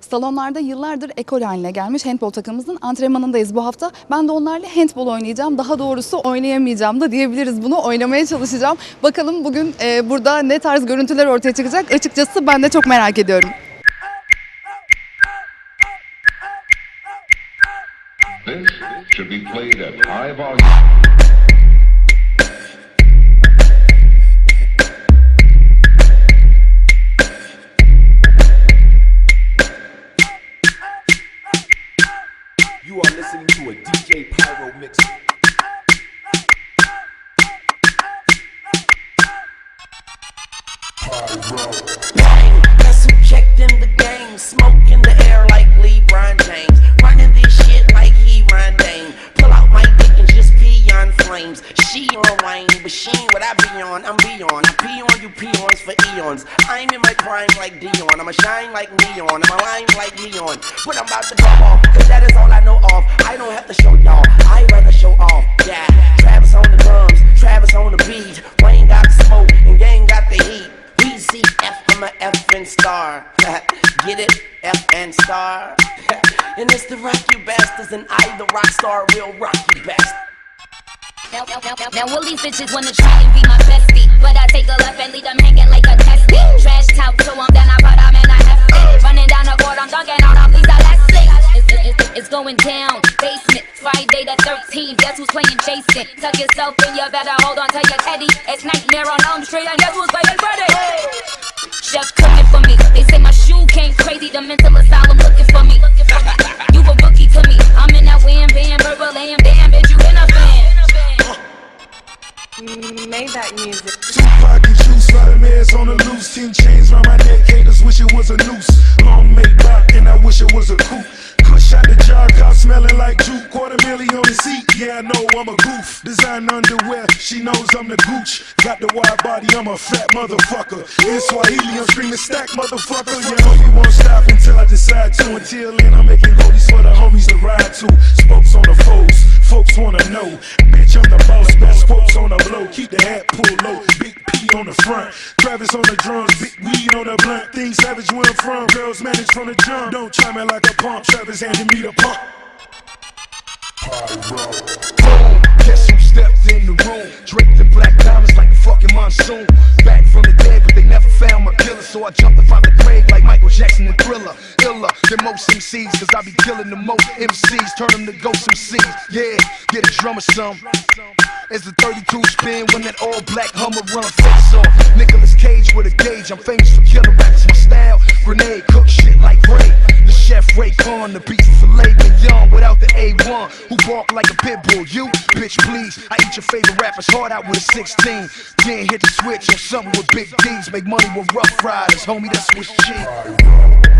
Salonlarda yıllardır ekol haline gelmiş handbol takımımızın antrenmanındayız bu hafta. Ben de onlarla handbol oynayacağım. Daha doğrusu oynayamayacağım da diyebiliriz bunu. Oynamaya çalışacağım. Bakalım bugün e, burada ne tarz görüntüler ortaya çıkacak. Açıkçası ben de çok merak ediyorum. This should be played at high volume. Rock star, real rock you bastard. Now, now, now, now, now all these bitches wanna try and be my bestie But I take a left and leave them hanging like a testy Trash talk to them, then I put them in a hefty Running down the court, I'm dunking on them, Lisa Leslie it's, it's, it's going down, basement, Friday the 13th Guess who's playing Jason? Tuck yourself in, you better hold on to your teddy. It's Nightmare on Elm Street, and guess who's playing Freddy? Chef made that juice, lot of meds on the loose. Ten chains round my neck, haters wish it was a noose. Long made back, and I wish it was a coupe. Kush out the jar, got smelling like juke. Quarter million on the seat, yeah, I know I'm a goof. Design underwear, she knows I'm the gooch. Got the wide body, I'm a fat motherfucker. In Swahili, I'm screaming stack, motherfucker. Yeah, you won't stop until I decide to. Until then, I'm making goldies for the homies to ride to. Spokes on the foes, folks wanna know. Bitch, I'm the boss, best folks on the blow. Keep the hat pulled low, big P on the front. Travis on the drums, big weed on the blunt. Thing savage where I'm from, girls manage from the jump. Don't try me like a pump, Travis handing me the pump. Boom, guess who stepped in the room? Draped in black diamonds like a fucking monsoon. Back from the dead, but they never found my killer. So I jumped up out the grave like Michael Jackson and Thriller. Than most MCs, cause I be killing the most MCs, turn them to ghost MCs. Yeah, get a drummer some. As the 32 spin when that all black Hummer run face off. Nicholas Cage with a gauge, I'm famous for killing rappers. My style, grenade, cook shit like Ray. The chef Ray Khan, the beats filet young without the A1. Who bark like a pit bull? You, bitch, please. I eat your favorite rapper's heart out with a 16. Then hit the switch on something with big D's. Make money with rough riders, homie, that's what's cheap.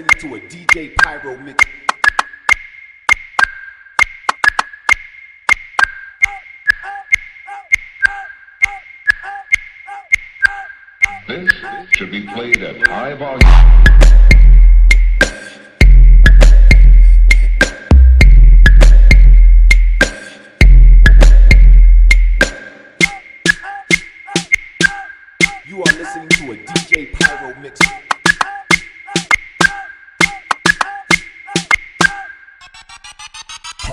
Listening to a DJ Pyro mix. This should be played at high volume. You are listening to a DJ Pyro mix.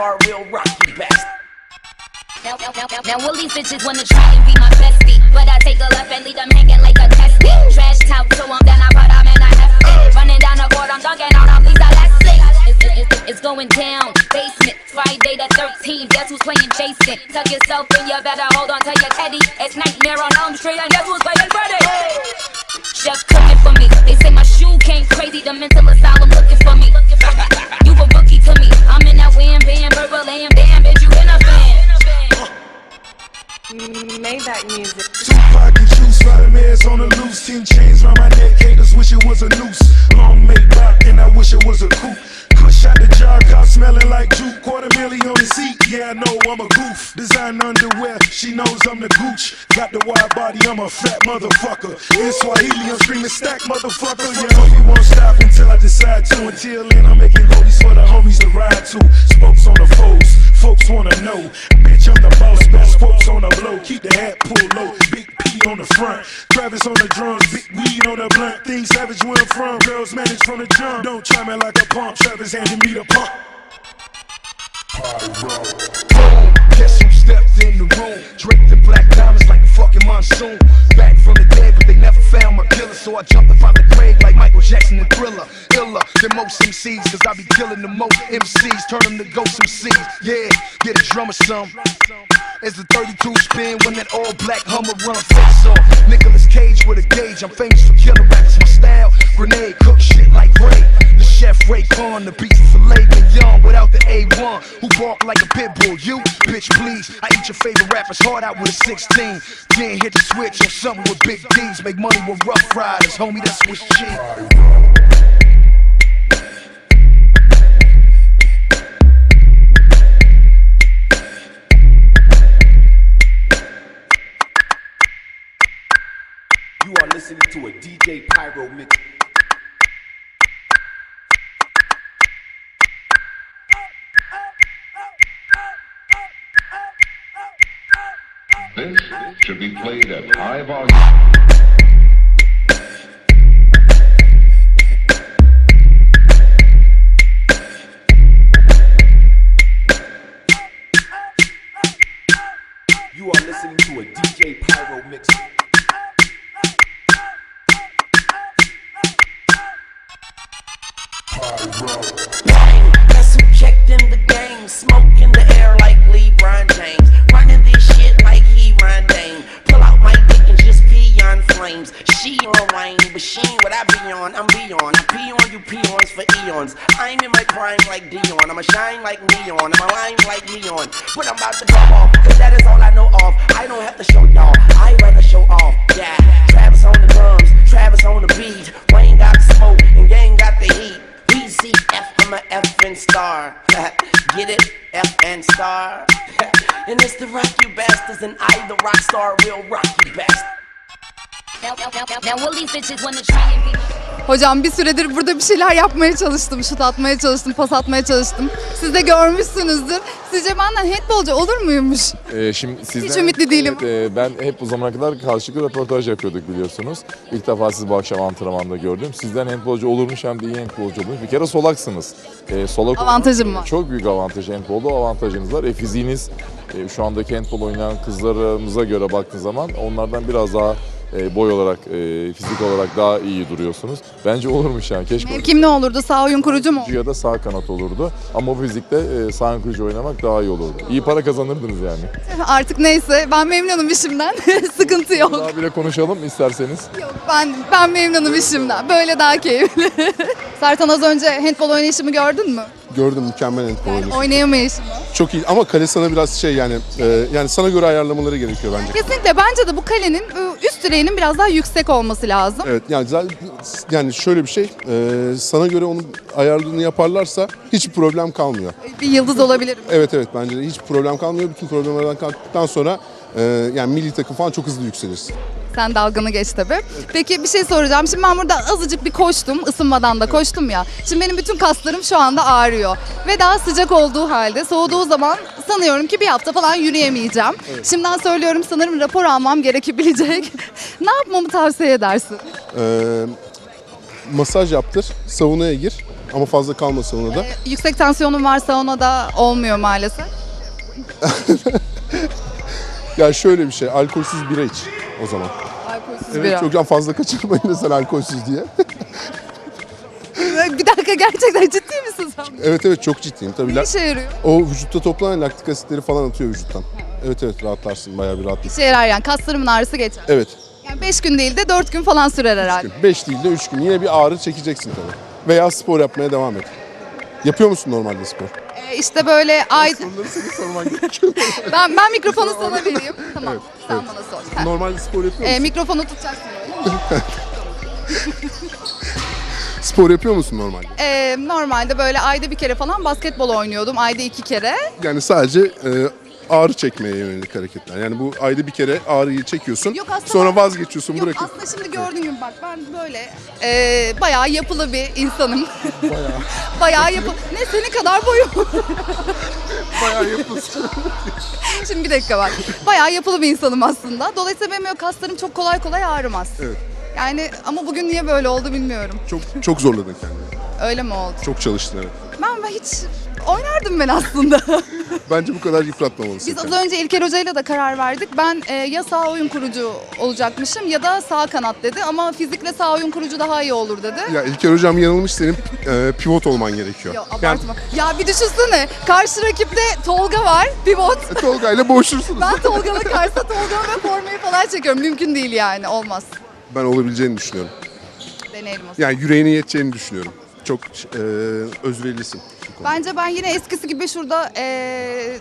star will rock you best. Now, now, now, now, now all these bitches wanna try and be my bestie But I take a left and leave them hanging like a testy Trash talk to them, then I put them in a hefty Running down the court, I'm dunking on them, these are Leslie it's, it's, it's going down, basement Friday the 13th, guess who's playing Jason? Tuck yourself in, you better hold on to your teddy. It's nightmare on Elm Street, and guess who's playing Freddy? Chef cooking for me, they say my shoe came crazy The mental asylum looking for me. You a rookie to me, I'm in that and bam, bitch, you in a fan. Mm, made that music. Two and juice, lot of on the loose. Ten chains around my neck, haters wish it was a noose. Long made block, and I wish it was a coupe. Push out the jar, cop smelling like juke. Quarter million on the seat, yeah, I know I'm a goof. Design underwear, she knows I'm the gooch. Got the wide body, I'm a fat motherfucker. In Swahili, I'm screaming stack, motherfucker. Yeah, know you won't stop until I decide to. Until then, I'm making goodies for the homies to ride to. Spokes on the foes, folks wanna know. Bitch, I'm the boss, best quotes on the blow. Keep the hat pulled low, big P on the front. Travis on the drums, big weed on the blunt. Things savage where I'm from, girls manage from the jump. Don't try me like a pump, Travis handing me the pump. Guess who stepped in the room? Draped in black diamonds like a fucking monsoon. Back from the dead, but they never found my killer. So I jumped up out the grave like Michael Jackson and Thriller. Iller than most MCs, cause I be killing the most MCs. Turn them to ghost MCs. Yeah, get a drummer some. As the 32 spin when that all black Hummer run face off. Nicholas Cage with a gauge. I'm famous for killing rappers. Bitch, please. I eat your favorite rapper's heart out with a 16. Then hit the switch on something with big D's. Make money with rough riders, homie. That's what's cheap. You are listening to a DJ Pyro mix. This should be played at high volume. Star, real rock Hocam bir süredir burada bir şeyler yapmaya çalıştım. Şut atmaya çalıştım, pas atmaya çalıştım. Siz de görmüşsünüzdür. Sizce benden handbolcu olur muymuş? Ee, şimdi sizden, Hiç ümitli değilim. Evet, e, ben hep o zamana kadar karşılıklı röportaj yapıyorduk biliyorsunuz. İlk defa sizi bu akşam antrenmanda gördüm. Sizden handbolcu olurmuş hem de iyi handbolcu olurmuş. Bir kere solaksınız. Ee, solak olmak- Avantajım var. Çok büyük avantaj handbolda avantajınız var. E, fiziğiniz e, şu andaki handbol oynayan kızlarımıza göre baktığın zaman onlardan biraz daha e, boy olarak, e, fizik olarak daha iyi duruyorsunuz. Bence olurmuş yani. Keşke Mevkim ne olurdu? Sağ oyun kurucu mu? ya da sağ kanat olurdu. Ama bu fizikte e, sağ ön kurucu oynamak daha iyi olurdu. İyi para kazanırdınız yani. Artık neyse ben memnunum işimden. Sıkıntı yok. Daha bile konuşalım isterseniz. Yok ben ben memnunum işimden. Böyle daha keyifli. Sertan az önce handbol oynayışımı gördün mü? Gördüm mükemmel handball oynuyorsun. Oynayamayışımı. Çok iyi ama kale sana biraz şey yani e, yani sana göre ayarlamaları gerekiyor bence. Kesinlikle bence de bu kalenin e, üst direğinin biraz daha yüksek olması lazım. Evet yani zaten- yani şöyle bir şey e, sana göre onun ayarlığını yaparlarsa hiç problem kalmıyor. Bir yıldız olabilirim. Evet evet bence de hiç problem kalmıyor. Bütün problemlerden kalktıktan sonra e, yani milli takım falan çok hızlı yükselirsin. Sen dalgını geç tabii. Peki bir şey soracağım. Şimdi ben burada azıcık bir koştum. ısınmadan da koştum ya. Şimdi benim bütün kaslarım şu anda ağrıyor. Ve daha sıcak olduğu halde soğuduğu zaman sanıyorum ki bir hafta falan yürüyemeyeceğim. Şimdiden söylüyorum sanırım rapor almam gerekebilecek. ne yapmamı tavsiye edersin? E, masaj yaptır, saunaya gir ama fazla kalma saunada. Yüksek tansiyonum varsa ona da olmuyor maalesef. Ya şöyle bir şey alkolsüz bira iç o zaman. Alkolsüz Evet bira. çok fazla kaçırmayın sen alkolsüz diye. Bir dakika gerçekten ciddi misin sen? evet evet çok ciddiyim tabii. Ne işe yarıyor? O vücutta toplanan laktik asitleri falan atıyor vücuttan. Evet evet rahatlarsın bayağı bir rahatlarsın. İşe yarar yani kaslarımın ağrısı geçer. Evet. Yani 5 gün değil de 4 gün falan sürer herhalde. 5 değil de 3 gün yine bir ağrı çekeceksin tabii. Veya spor yapmaya devam et. Yapıyor musun normalde spor? Ee, işte böyle ay... Bunları senin sorman gerekiyor. Ben, ben mikrofonu sana vereyim. Tamam. Sen bana sor. Ha. normalde spor yapıyor Ee, musun? mikrofonu tutacaksın. Spor yapıyor musun normalde? Ee, normalde böyle ayda bir kere falan basketbol oynuyordum. Ayda iki kere. Yani sadece e, ağrı çekmeye yönelik hareketler. Yani bu ayda bir kere ağrıyı çekiyorsun. Yok aslında- sonra vazgeçiyorsun Yok bırakıyorsun. aslında şimdi gördüğün gibi bak ben böyle e, bayağı yapılı bir insanım. Bayağı. bayağı yapı. Ne senin kadar boyum. Bayağı yapıyorsun. şimdi bir dakika bak. Bayağı yapılı bir insanım aslında. Dolayısıyla benim öyle kaslarım çok kolay kolay ağrımaz. Evet. Yani ama bugün niye böyle oldu bilmiyorum. çok çok zorladın kendini. Öyle mi oldu? Çok çalıştın evet. Ben, ben hiç oynardım ben aslında. Bence bu kadar yıpratmamalısın. Biz az kendini. önce İlker Hoca'yla da karar verdik. Ben e, ya sağ oyun kurucu olacakmışım ya da sağ kanat dedi. Ama fizikle sağ oyun kurucu daha iyi olur dedi. Ya İlker hocam yanılmış senin e, pivot olman gerekiyor. Ya Yani abartma. Ya bir düşünsene. Karşı rakipte Tolga var. Pivot. Tolga ile boğuşursunuz. Ben Tolga'nın karşısında Tolga'nın ve formayı falan çekiyorum. Mümkün değil yani. Olmaz. Ben olabileceğini düşünüyorum. Deneyelim o zaman. Yani yüreğine yeteceğini düşünüyorum. Çok e, özverilisin. Bence ben yine eskisi gibi şurada e,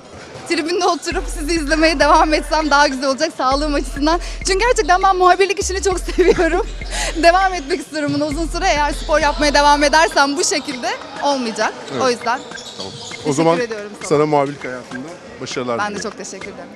tribünde oturup sizi izlemeye devam etsem daha güzel olacak sağlığım açısından. Çünkü gerçekten ben muhabirlik işini çok seviyorum. devam etmek istiyorum bunu uzun süre. Eğer spor yapmaya devam edersem bu şekilde olmayacak. O yüzden Tamam. O zaman ediyorum sana. sana muhabirlik hayatında başarılar ben de diliyorum. çok teşekkür ederim.